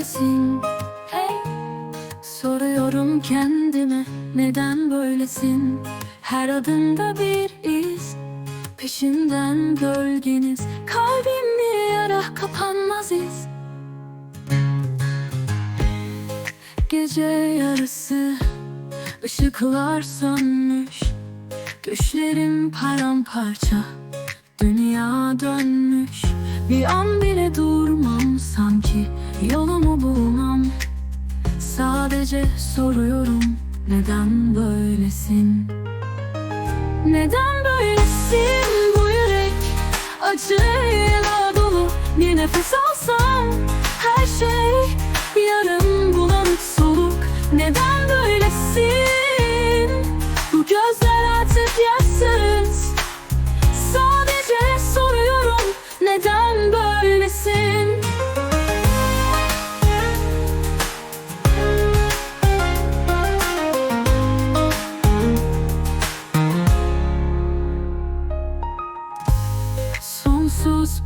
böylesin hey Soruyorum kendime neden böylesin? Her adımda bir iz Peşinden gölgeniz. Kalbim bir yara kapanmaz iz. Gece yarısı ışıklar sönmüş. Düşlerim paramparça Dünya dönmüş. Bir an bile durmam sana Yolumu bulmam. Sadece soruyorum Neden böylesin? Neden böylesin? Bu yürek Acıyla dolu. Bir nefes alsam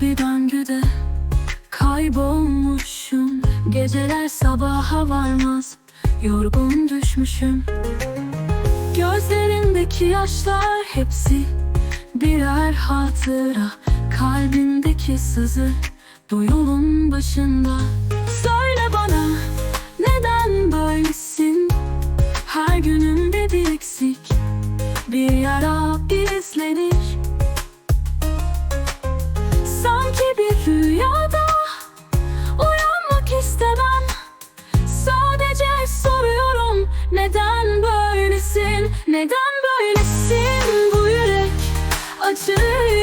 Bir döngüde kaybolmuşum. Geceler sabaha varmaz yorgun düşmüşüm. Gözlerindeki yaşlar hepsi birer hatıra. Kalbimdeki sızı bu yolun başında. Söyle bana neden böylesin? Her günümde bir eksik bir yara izlenir Neden böylesin Bu yürek? Acıyla